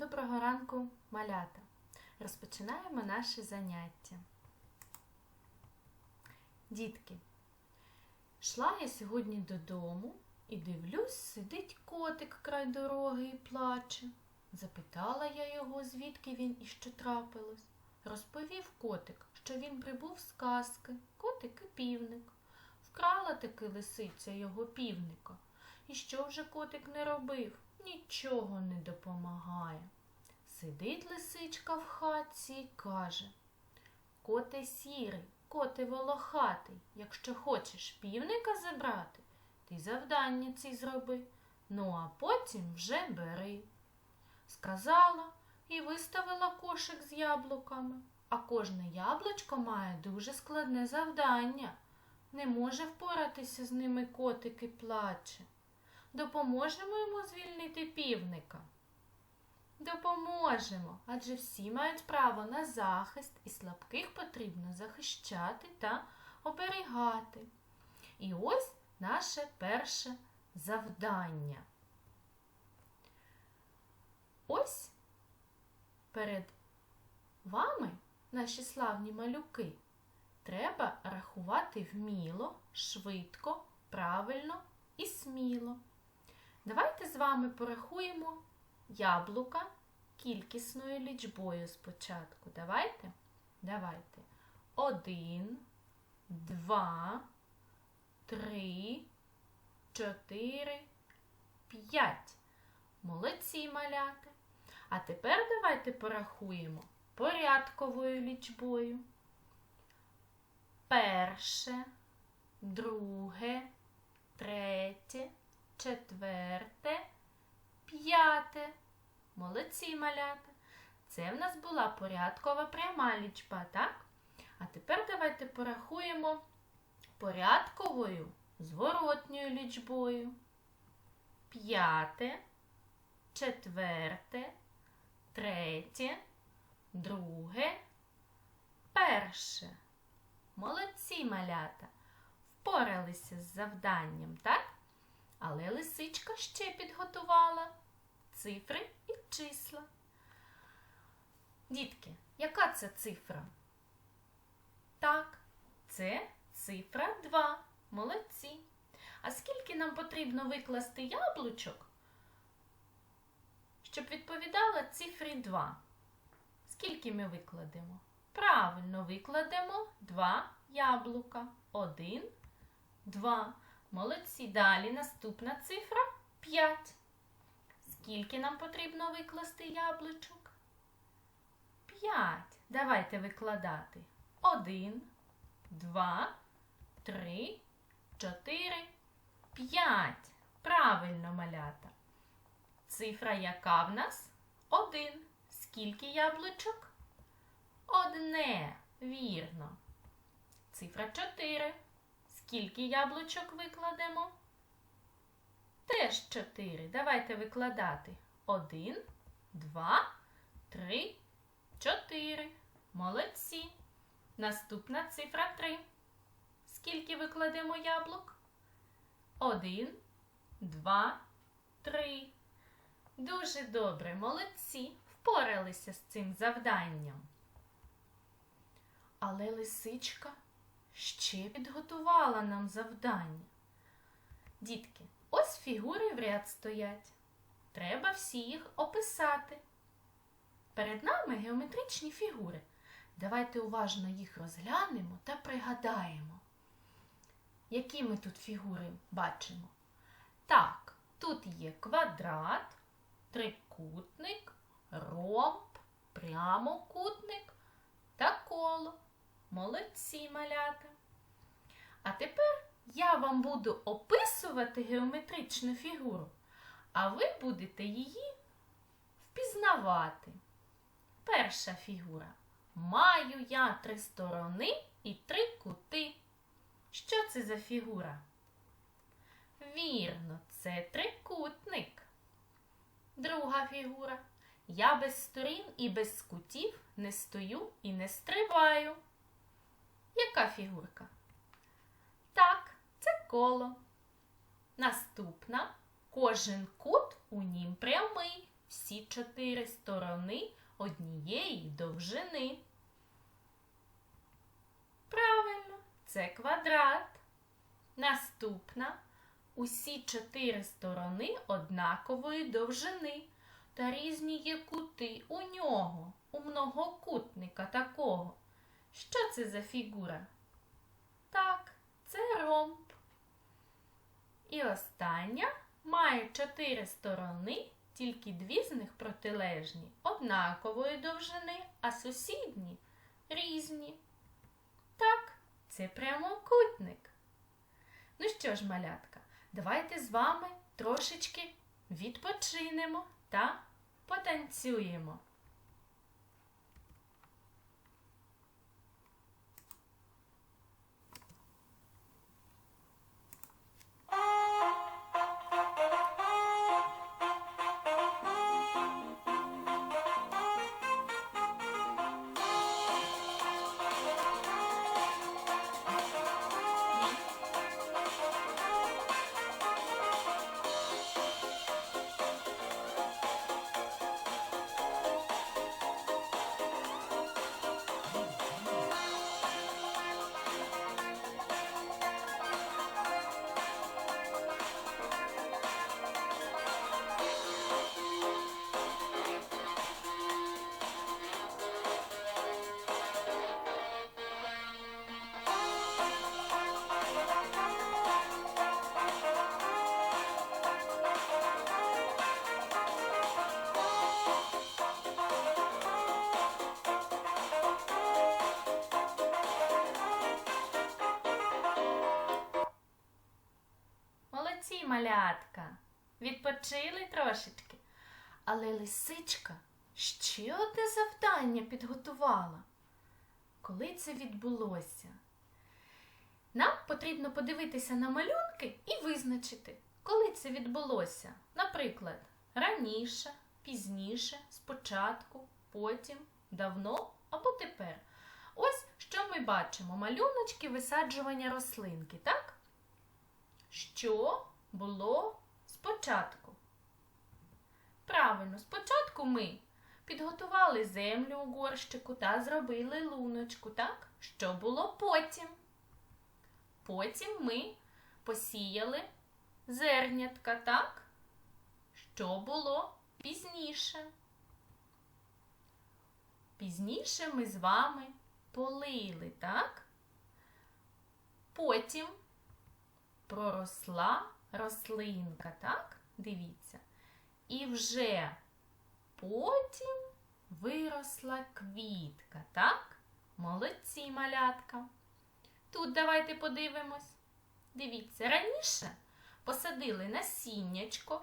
Доброго ранку, малята! Розпочинаємо наше заняття. Дітки, йшла я сьогодні додому і дивлюсь, сидить котик край дороги і плаче. Запитала я його, звідки він і що трапилось. Розповів котик, що він прибув з казки, котик і півник. Вкрала таки лисиця його півника. І що вже котик не робив? Нічого не допомагає. Сидить лисичка в хатці і каже Коте сірий, коте волохатий, якщо хочеш півника забрати, ти завдання ці зроби, ну а потім вже бери. Сказала і виставила кошик з яблуками, а кожне яблучко має дуже складне завдання. Не може впоратися з ними котик і плаче. Допоможемо йому звільнити півника. Допоможемо, адже всі мають право на захист і слабких потрібно захищати та оберігати. І ось наше перше завдання. Ось перед вами, наші славні малюки, треба рахувати вміло, швидко, правильно і сміло. Давайте з вами порахуємо яблука кількісною лічбою спочатку. Давайте? Давайте. Один, два, три, чотири, п'ять. Молодці маляти. А тепер давайте порахуємо порядковою лічбою. Перше, друге, третє, четверте, п'яте. Молодці малята. Це в нас була порядкова пряма лічба, так? А тепер давайте порахуємо порядковою зворотньою лічбою. П'яте, четверте, третє, друге, перше. Молодці малята. Впоралися з завданням, так? Але лисичка ще підготувала цифри і числа. Дітки, яка це цифра? Так, це цифра 2. Молодці. А скільки нам потрібно викласти яблучок, щоб відповідала цифрі 2? Скільки ми викладемо? Правильно викладемо 2 яблука. 1, 2. Молодці. Далі наступна цифра 5. Скільки нам потрібно викласти яблучок? 5. Давайте викладати. 1, 2, 3, 4, 5. Правильно малята. Цифра яка в нас? 1. Скільки яблучок? Одне. Вірно. Цифра 4. Скільки яблучок викладемо? Теж 4. Давайте викладати. 1, 2, 3, 4. Молодці. Наступна цифра 3. Скільки викладемо яблук? 1, 2, 3. Дуже добре, молодці. Впоралися з цим завданням. Але лисичка ще підготувала нам завдання. Дітки, ось фігури в ряд стоять. Треба всі їх описати. Перед нами геометричні фігури. Давайте уважно їх розглянемо та пригадаємо, які ми тут фігури бачимо. Так, тут є квадрат, трикутник, ромб, прямокутник та коло. Молодці малята. А тепер я вам буду описувати геометричну фігуру, а ви будете її впізнавати. Перша фігура. Маю я три сторони і три кути. Що це за фігура? Вірно, це трикутник. Друга фігура. Я без сторін і без кутів не стою і не стрибаю. Яка фігурка? Так, це коло. Наступна. Кожен кут у нім прямий. всі чотири сторони однієї довжини. Правильно, це квадрат. Наступна усі чотири сторони однакової довжини та різні є кути у нього, у многокутника такого. Що це за фігура? Так, це ромб. І остання має чотири сторони, тільки дві з них протилежні, однакової довжини, а сусідні різні. Так, це прямокутник. Ну що ж, малятка, давайте з вами трошечки відпочинемо та потанцюємо. Молодці, малятка. Відпочили трошечки. Але лисичка ще одне завдання підготувала. Коли це відбулося? Нам потрібно подивитися на малюнки і визначити, коли це відбулося. Наприклад, раніше, пізніше, спочатку, потім, давно або тепер. Ось що ми бачимо: малюночки висаджування рослинки, так? Що було спочатку? Правильно, спочатку ми підготували землю у горщику та зробили луночку, так? Що було потім? Потім ми посіяли зернятка, так? Що було пізніше? Пізніше ми з вами полили, так? Потім проросла рослинка, так? Дивіться. І вже потім виросла квітка, так? Молодці малятка. Тут давайте подивимось. Дивіться, раніше посадили насіннячко,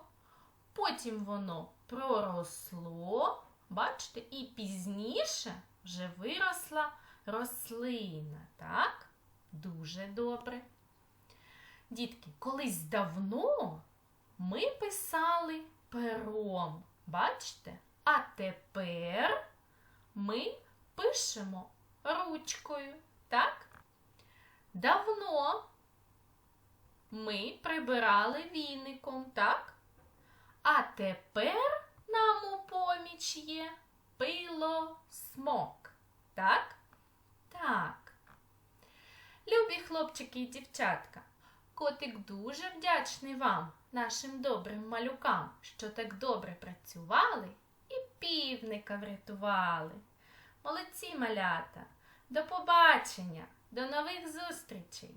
потім воно проросло, бачите, і пізніше вже виросла рослина, так? Дуже добре. Дітки, колись давно ми писали пером, бачите? А тепер ми пишемо ручкою, так? Давно ми прибирали віником, так? А тепер нам у поміч є пилосмок, так? Так. Любі хлопчики і дівчатка, котик дуже вдячний вам, нашим добрим малюкам, що так добре працювали і півника врятували. Молодці малята! До побачення, до нових зустрічей!